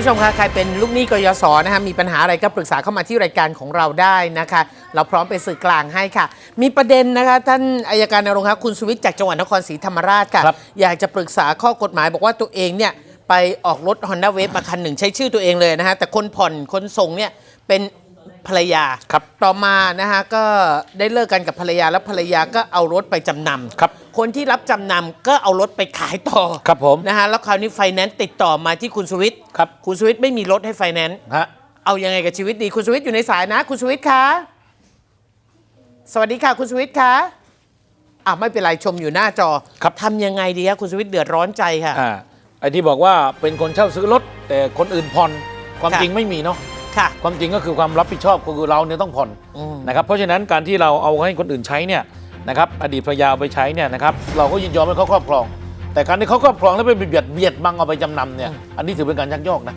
ผู้ชมคะใครเป็นลูกหนี้กยศนะคะมีปัญหาอะไรก็ปรึกษาเข้ามาที่รายการของเราได้นะคะ เราพร้อมเป็นสื่อกลางให้ค่ะ มีประเด็นนะคะท่านอายการนรงค์คะคุณสุวิทย์จากจังหวัดนครศรีธรรมราชค่ะ ครับ อยากจะปรึกษาข้อกฎหมายบอกว่าตัวเองเนี่ยไปออกรถ Honda Wave มาคันหนึ่งใช้ชื่อตัวเองเลยนะคะแต่คนผ่อนคนส่งเนี่ยเป็น ภรรยาครับต่อมานะคะก็ได้เลิกกันกับภรรยาแล้วภรรยาก็เอารถไปจำนำครับ คนที่รับจำนำก็เอารถไปขายต่อครับผมนะฮะแล้วคราวนี้ไฟแนนซ์ติดต่อมาที่คุณสวิทย์ครับ คุณสวิทย์ไม่มีรถให้ไฟแนนซ์ฮะเอายังไงกับชีวิตดีคุณสวิทย์อยู่ในสายนะ คุณสวิทย์คะสวัสดีค่ะ คุณสวิทย์คะอะไม่เป็นไรชมอยู่หน้าจอครับทำยังไงดีคะคุณสวิทย์เดือดร้อนใจค่ะอ่าไอ้ที่บอกว่าเป็นคนเช่าซื้อรถแต่คนอื่นผ่อนความค่ะจริงไม่มีเนาะ ค่ะ ความจริงก็คือความรับผิดชอบคือเราเนี่ยต้องผ่อนอืม นะครับเพราะฉะนั้นการที่เราเอาให้คนอื่นใช้เนี่ยนะครับอดีตภรรยาเอาไปใช้เนี่ยนะครับเราก็ยินยอมให้เขาครอบครอง แต่การที่เขาครอบครองแล้วไปเบียดเบียดบังเอาไปจำนำเนี่ยอันนี้ถือเป็นการยักยอกนะ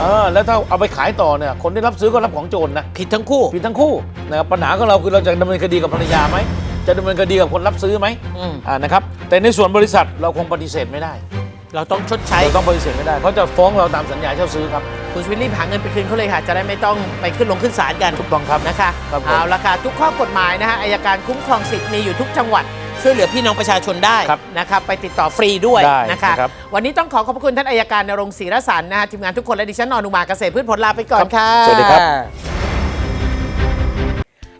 เออแล้วถ้าเอาไปขายต่อเนี่ยคนที่รับซื้อก็รับของโจรนะ ผิดทั้งคู่ ผิดทั้งคู่นะครับปัญหาของเราคือเราจะดำเนินคดีกับภรรยาไหมจะดำเนินคดีกับคนรับซื้อไหมอืม อ่านะครับแต่ในส่วนบริษัทเราคงปฏิเสธไม่ได้เราต้องชดใช้ เราต้องปฏิเสธไม่ได้เขาจะฟ้องเราตามสัญญาเช่าซื้อครับ คุณสวิทย์รีบหาเงินไปคืนเขาเลยค่ะ จะได้ไม่ต้องไปขึ้นลงขึ้นศาลกันถูกต้องครับนะคะครับผม เอาละค่ะทุกข้อกฎหมายนะฮะอายการคุ้มครองสิทธิ์มีอยู่ทุกจังหวัด ช่วยเหลือพี่น้องประชาชนได้ครับนะครับไปติดต่อฟรีด้วยได้นะคะนะครับ วันนี้ต้องขอขอบพระคุณท่านอายการนรงค์ศรีรสันนะฮะทีมงานทุกคนและดิฉันอนุมาเกษตรพืชผลลาไปก่อนค่ะ สวัสดีครับ